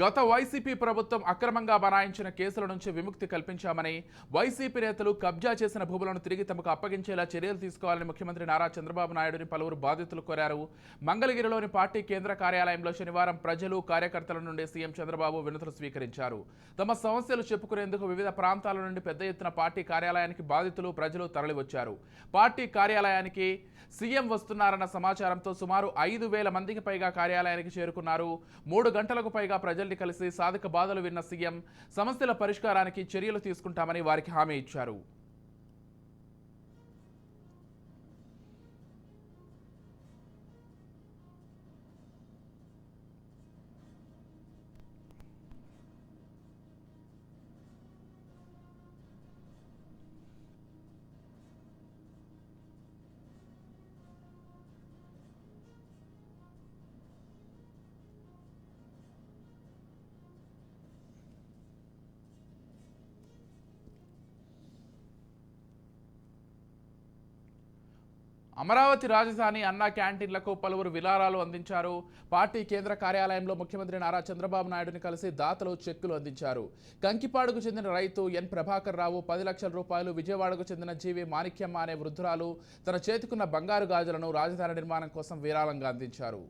గత వైసీపీ ప్రభుత్వం అక్రమంగా బనాయించిన కేసుల నుంచి విముక్తి కల్పించామని వైసీపీ నేతలు కబ్జా చేసిన భూములను తిరిగి తమకు అప్పగించేలా చర్యలు తీసుకోవాలని ముఖ్యమంత్రి నారా చంద్రబాబు నాయుడుని పలువురు బాధితులు కోరారు. మంగళగిరిలోని పార్టీ కేంద్ర కార్యాలయంలో శనివారం ప్రజలు కార్యకర్తల నుండి సీఎం చంద్రబాబు వినతులు స్వీకరించారు. తమ సమస్యలు చెప్పుకునేందుకు వివిధ ప్రాంతాల నుండి పెద్ద ఎత్తున పార్టీ కార్యాలయానికి బాధితులు ప్రజలు తరలివచ్చారు. పార్టీ కార్యాలయానికి సీఎం వస్తున్నారన్న సమాచారంతో సుమారు ఐదు వేల మందికి పైగా కార్యాలయానికి చేరుకున్నారు. మూడు గంటలకు పైగా ప్రజలు ప్రజల్ని కలిసి సాధక బాధలు విన్న సీఎం సమస్యల పరిష్కారానికి చర్యలు తీసుకుంటామని వారికి హామీ ఇచ్చారు. అమరావతి రాజధాని అన్నా క్యాంటీన్లకు పలువురు విలారాలు అందించారు. పార్టీ కేంద్ర కార్యాలయంలో ముఖ్యమంత్రి నారా చంద్రబాబు నాయుడుని కలిసి దాతలు చెక్కులు అందించారు. కంకిపాడుకు చెందిన రైతు ఎన్. ప్రభాకర్ రావు పది లక్షల రూపాయలు విజయవాడకు చెందిన జీవి మాణిక్యమ్మ అనే వృద్ధురాలు తన చేతికున్న బంగారు గాజులను రాజధాని నిర్మాణం కోసం విరాళంగా అందించారు.